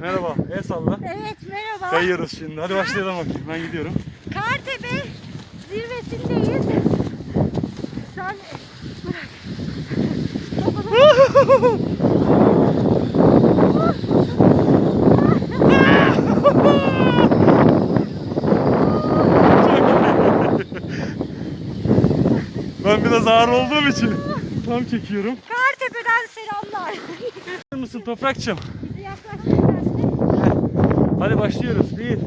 Merhaba, el salla. Evet merhaba. Kayıyoruz şimdi. Hadi başlayalım bakayım. Ben gidiyorum. Kartepe zirvesindeyiz. Sen bırak. Ben biraz ağır olduğum için tam çekiyorum. Kartepe'den selamlar. Mısın Toprakçım? Hadi başlıyoruz. 1,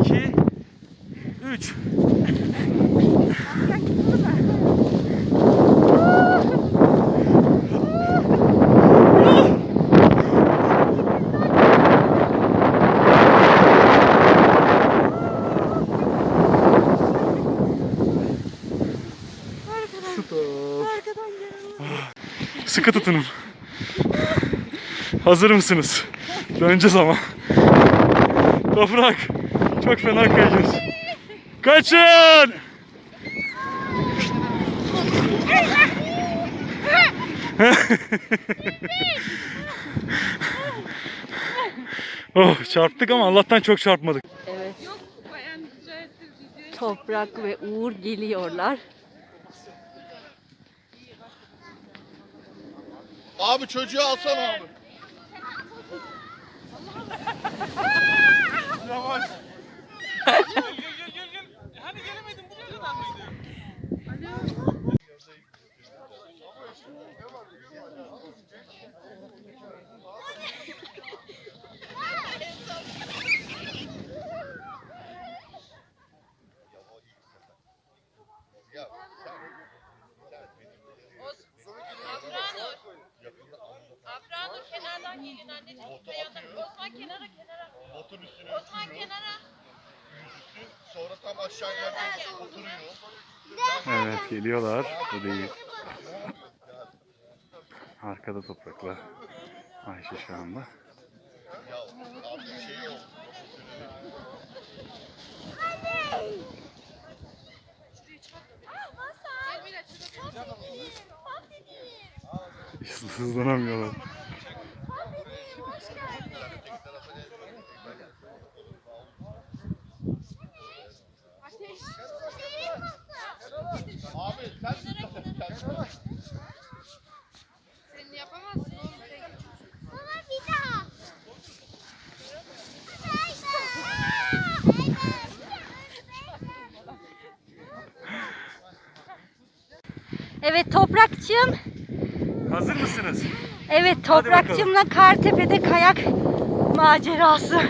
2, 3. Arkadan geliyor. Sıkı tutunun. Hazır mısınız? Döneceğiz ama. Toprak. Çok fena kayıyoruz. Kaçın! oh çarptık ama Allah'tan çok çarpmadık. Evet. Toprak ve Uğur geliyorlar. Abi çocuğu alsana abi. Yavaş. Afranur Evet geliyorlar. Bu değil. Arkada toprakla. Ayşe şu anda. Hızlanamıyorlar. Evet Toprakçığım. Hazır mısınız? Evet. Toprakçığımla Kartepe'de kayak macerası.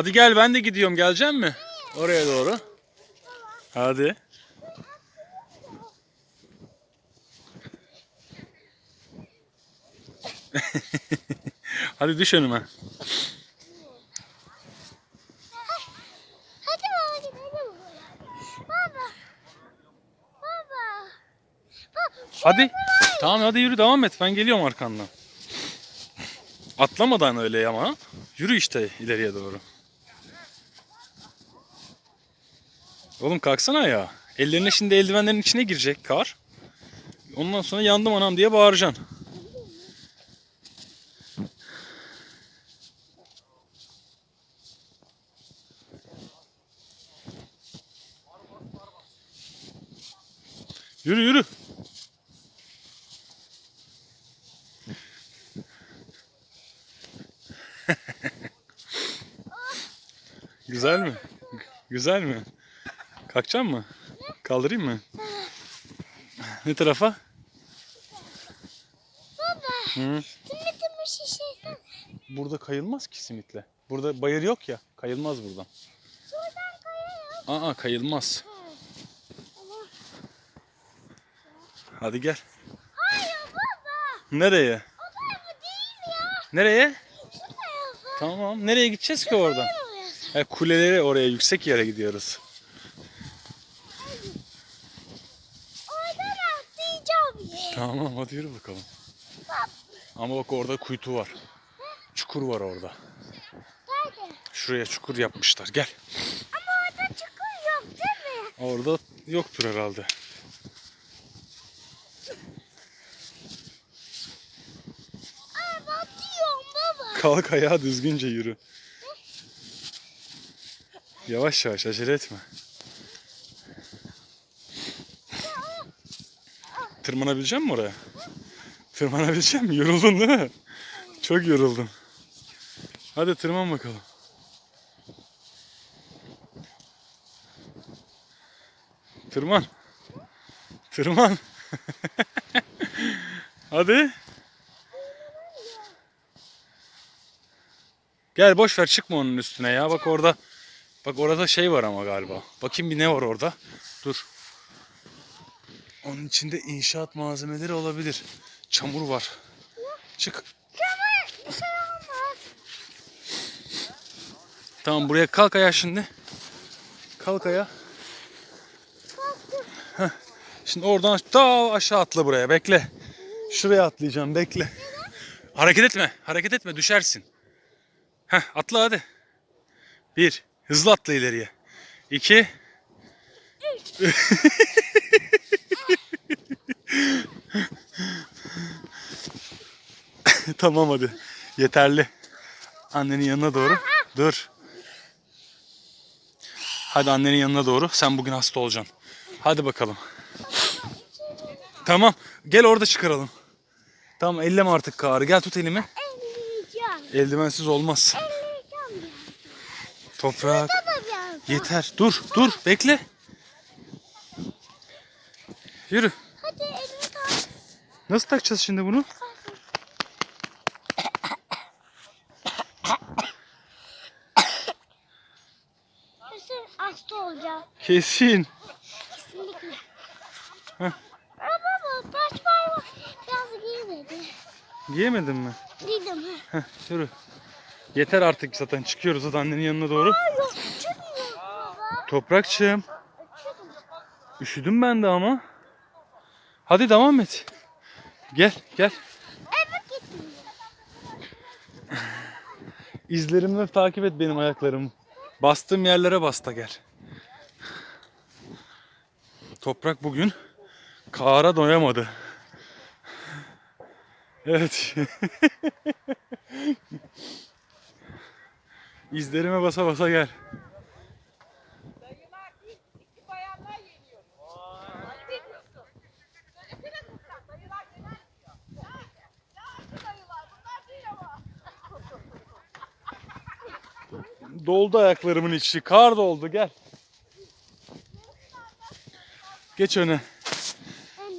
Hadi gel ben de gidiyorum. Gelecek mi? Oraya doğru. Hadi. Hadi düş önüme. Hadi baba gidelim. Baba. Baba. Hadi. Tamam hadi yürü devam et. Ben geliyorum arkandan. Atlamadan öyle ama. Yürü işte ileriye doğru. Oğlum kalksana ya. Ellerine şimdi eldivenlerin içine girecek kar. Ondan sonra yandım anam diye bağıracaksın. Yürü yürü. Güzel mi? Güzel mi? Kalkacak mı? Kaldırayım mı? Ne tarafa? Hı. Simitimi şişesene. Burada kayılmaz ki simitle. Burada bayır yok ya. Kayılmaz buradan. Şuradan kayalım. Aa kayılmaz. Hadi gel. Hayır baba. Nereye? O tarafa değil ya. Nereye? Şu tarafa. Tamam. Nereye gideceğiz ki oradan? Ha, kuleleri oraya yüksek yere gidiyoruz. Oradan atlayacağım. Tamam hadi yürü bakalım. Ama bak orada kuytu var. Çukur var orada. Nerede? Şuraya çukur yapmışlar. Gel. Ama orada çukur yok değil mi? Orada yoktur herhalde. Ay batıyorum baba. Kalk ayağa düzgünce yürü. Yavaş yavaş acele etme. Tırmanabilecek misin oraya? Tırmanabilecek misin? Yoruldun değil mi? Çok yoruldun. Hadi tırman bakalım. Tırman. Tırman. Hadi. Gel boş ver çıkma onun üstüne ya. Bak orada. Bak orada şey var ama galiba. Bakayım bir ne var orada. Dur. Onun içinde inşaat malzemeleri olabilir. Çamur var. Çık. Bir şey olmaz. Tamam buraya kalk ayağa şimdi. Kalk ayağa. Şimdi oradan daha aşağı atla buraya. Bekle. Şuraya atlayacağım. Bekle. Hareket etme. Hareket etme. Düşersin. Heh, atla hadi. Bir. Hızlı atla ileriye. İki. tamam hadi. Yeterli. Annenin yanına doğru. Dur. Hadi annenin yanına doğru. Sen bugün hasta olacaksın. Hadi bakalım. Tamam. Gel orada çıkaralım. Tamam elleme artık Kaar'ı. Gel tut elimi. Eldivensiz olmaz. Toprak. Yeter. Dur. Dur. Bekle. Yürü. Nasıl takacağız şimdi bunu? Kesin hasta olacağım. Kesin. Kesinlikle. Heh. Ama parmak biraz giymedi. Giyemedin mi? Giydim. Heh, yürü. Yeter artık zaten çıkıyoruz hadi annenin yanına doğru. Toprakçığım. Üşüdüm ben de ama. Hadi devam et. Gel gel. İzlerimle takip et benim ayaklarımı. Bastığım yerlere basta gel. Toprak bugün Kaar'a doyamadı. Evet. İzlerime basa basa gel. Doldu ayaklarımın içi. Kar doldu gel. Geç öne.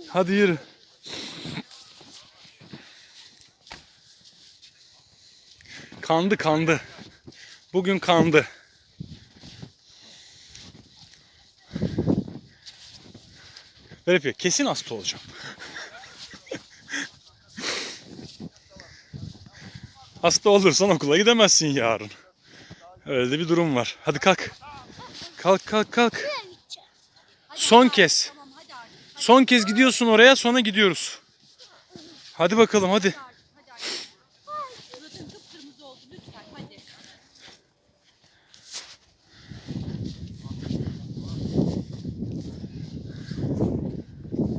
Hadi yürü. Kandı kandı. Bugün kandı. Böyle yapıyor. Kesin hasta olacağım. hasta olursan okula gidemezsin yarın. Öyle bir durum var. Hadi kalk. Kalk kalk kalk. Son kez. Son kez gidiyorsun oraya sonra gidiyoruz. Hadi bakalım hadi. Suratın kıpkırmızı oldu lütfen hadi.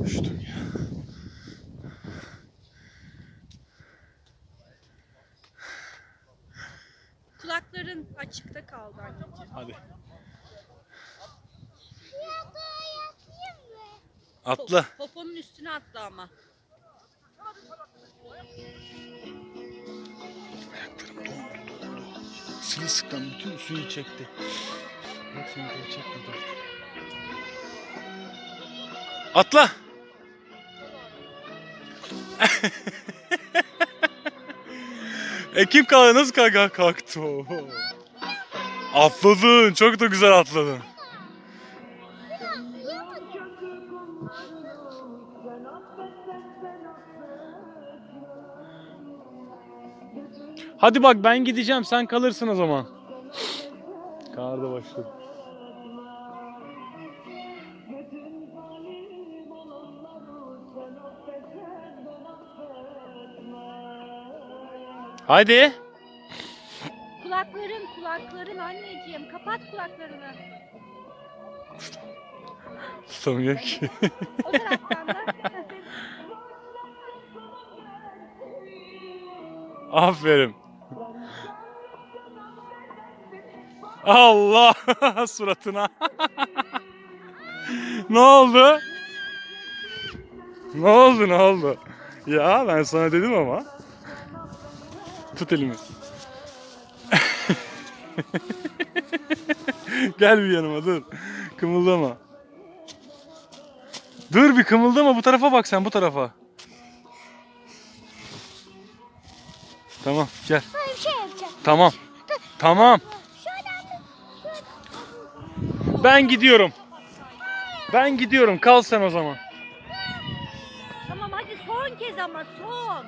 Üşüdüm ya. Kulakların açıkta kaldı anneciğim. Hadi. Atla. Poponun üstüne atla ama. Ayaklarım dondu dondu. Sırılsıklam bütün suyu çekti. Hepsini de çekmedi. Atla. Ekim kalktı. Nasıl kalktı? Kalktı. Atladın. Çok da güzel atladın. Hadi bak ben gideceğim. Sen kalırsın o zaman. Kar da başladı. Haydi. Kulakların kulakların anneciğim. Kapat kulaklarını. Tutamıyor ki. O taraftan da. Aferin. Allah suratına. ne oldu? Ne oldu ne oldu? Ya ben sana dedim ama. Tut elimi. Gel bir yanıma dur. Kımıldama. Dur bir kımıldama bu tarafa bak sen bu tarafa. Tamam gel. Böyle bir şey yapacağım. Tamam. Tamam. Ben gidiyorum. Ben gidiyorum. Kal sen o zaman. tamam hadi son kez ama son.